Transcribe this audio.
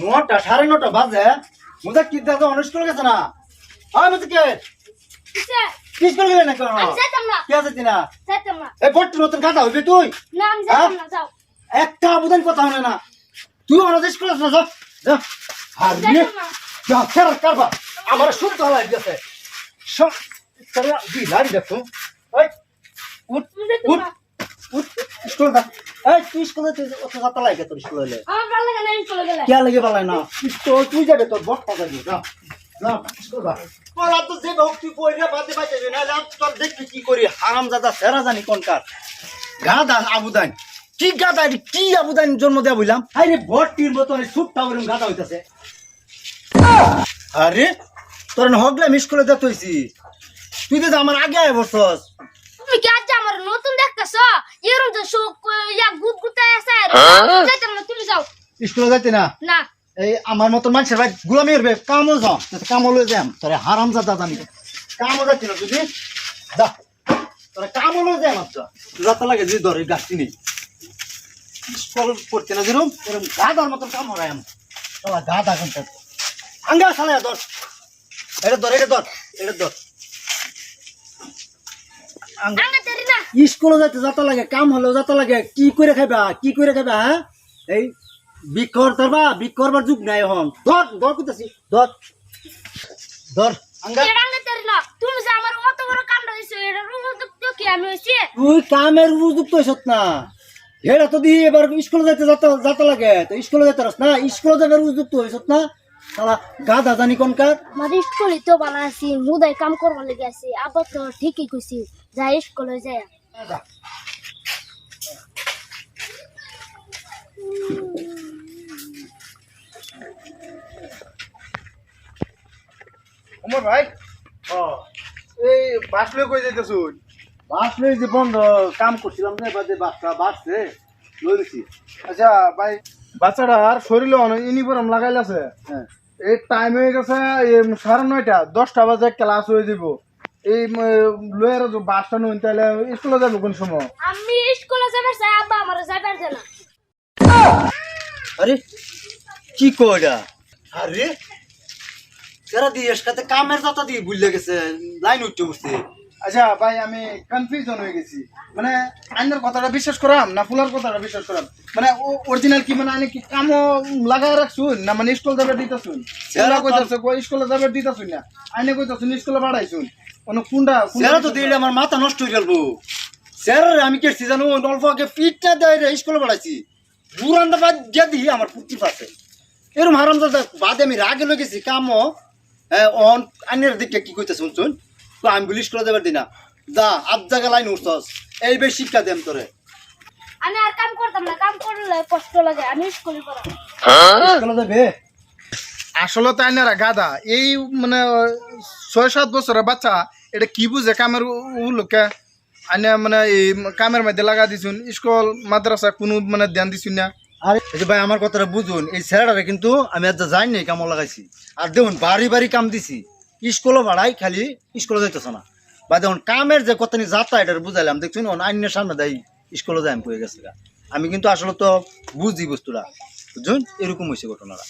নটা সাড়ে নটা বাজে। মুদা কি দাদা অনেক স্কুল গেছে না? হয় মুদা কে? কি স্কুল গেলে না কেন কে আছে এই বট্টি নতুন হইবে তুই? একটা আবেদন কথা হয় না। তুই স্কুল আছে যা যা। আর নিয়ে যা ফেরার কারবার। আমার শুদ্ধ হলাই গেছে সব তারা বিলারি দেখো। ওই উঠ উঠ উঠ স্কুল যা। এই তুই স্কুলে তুই অত লাগে তোর স্কুলে এলে। আমার ভালো লাগে না গেলে। কে লাগে পালাই না? তো তুই যাবে তোর যা যা। স্কুল যা। তো যে হোক তুই বাদে না লাম তোর দেখবি কি করি। হারাম দাদা সেরা জানি কোন কার। গাদা আবুদান কি গাদা এটি? কি আবুদান জন্ম দেয়া বললাম আরে বটটির মতন সুটটা ওরকম গাদা হইতাছে। আরে তোর হগলে মিস করে দে তুইছি তুই তো আমার আগে আয় বসছস তুমি কি আজ আমার নতুন দেখতেছ এরকম তো শোক ইয়া গুদ গুতা আছে যাইতাম না তুমি যাও স্কুলে যাইতে না না এই আমার মতো মানুষের ভাই গুলামি করবে কামও যাও কামও লয়ে যাম তোরে হারাম জাদা জানি কামও যাচ্ছি না বুঝি যা তোরে কামও লয়ে যাম আচ্ছা যত লাগে যে ধরে গাছটি নেই স্কুল পড়তে না যেরকম এরকম গাদার মতন কাম হরাই আমার তোরা গাদা কোনটা আঙ্গা সালে ধর এটা ধর এটা ধর এটা ধর আঙ্গা স্কুলে যাইতে যত লাগে কাম হলেও যত লাগে কি করে খাইবা কি করে খাইবা হ্যাঁ? এই বিকর ধরবা বিক করবার যুগ নাই এখন। ধর ধর কইতাছি ধর। ধর না তুই কামের উপযুক্ত হইছত হেরা তো দিয়ে এবার স্কুলে যাইতে যত লাগে তো স্কুলে যাইতে রস না। স্কুলে যাবে উপযুক্ত হইছত না। শালা গাধা জানি কোনকার আমার স্কুলে তো ভালো আছি মুদাই কাম করবার লেগে আছি। আবার তো ঠিকই কইছি যাই স্কুলে যাই। ওমর ভাই? এই বাস লয়ে কই যাইতেছুন বাস লই যে বন্ধ কাম করছিলাম যে বাদে বাসটা বাসছে লইছি আচ্ছা ভাই বাচ্চাটার শরীরে অনেক ইউনিফর্ম লাগাইলাছে হ্যাঁ। এই টাইম হয়ে গেছে সাড়ে নয়টা দশটা বাজে ক্লাস হয়ে যাব এই লয়ের বাসটা নুন তাহলে স্কুলে যাবে কোন সময়? আমি স্কুলে যাবার চাই আব্বা আমার যাবার দে না আরে কি কইডা আরে যারা দিয়ে কামের দাতা দিয়ে ভুলে গেছে লাইন উঠতে বসছে। আচ্ছা ভাই আমি কনফিউশন হয়ে গেছি। মানে আইনের কথাটা বিশ্বাস করাম না ফুলার কথাটা বিশ্বাস করাম? মানে অরিজিনাল কি মানে আইনে কি কামও লাগাই রাখছুন? না মানে স্কুল যাবে কইতাছে স্কুলে যাবে দিতেছুন না? আইনে কইতাছুন স্কুলে বাড়াইছুন। কোনটা তো দিলে আমার মাথা নষ্ট হয়ে গেল। স্যার আমি কেছি জানো অল্প আগে দেয় রে স্কুলে পড়াইছি দুরান্দা বাদ দিয়ে দিই আমার পুটি পাশে এরম হারাম বাদে আমি রাগে লগেছি কামও হ্যাঁ অন আইনের দিকে কি কইতে শুনছুন? তো আমি বলি স্কুলে যাবার দিনা যা আব জায়গা লাইন উঠছস। এই বেশ শিক্ষা দেম তোরে। আমি আর কাম করতাম না কাম করলে কষ্ট লাগে আমি স্কুলে পড়াবো স্কুলে যাবে? আসলে তো আইনারা গাদা এই মানে ছয় সাত বছরের বাচ্চা এটা কি বুঝে কামের লোকে আইনা মানে এই কামের মধ্যে লাগা দিছুন। স্কুল মাদ্রাসা কোনো মানে ধ্যান দিছুন না। আরে এই ভাই আমার কথাটা বুঝুন। এই ছেলেটারে কিন্তু আমি আজ যাই নাই কামও লাগাইছি। আর দেখুন বাড়ি বাড়ি কাম দিছি। স্কুলও ভাড়াই খালি স্কুলে যাইতেছ না। বা দেখুন, কামের যে কতনি যাত্রা এটা বুঝাইলাম। দেখছি আইনের সামনে দেয় স্কুলে যাই আমি কয়ে গেছে আমি কিন্তু আসলে তো বুঝি বস্তুটা। বুঝুন এরকম হয়েছে ঘটনাটা।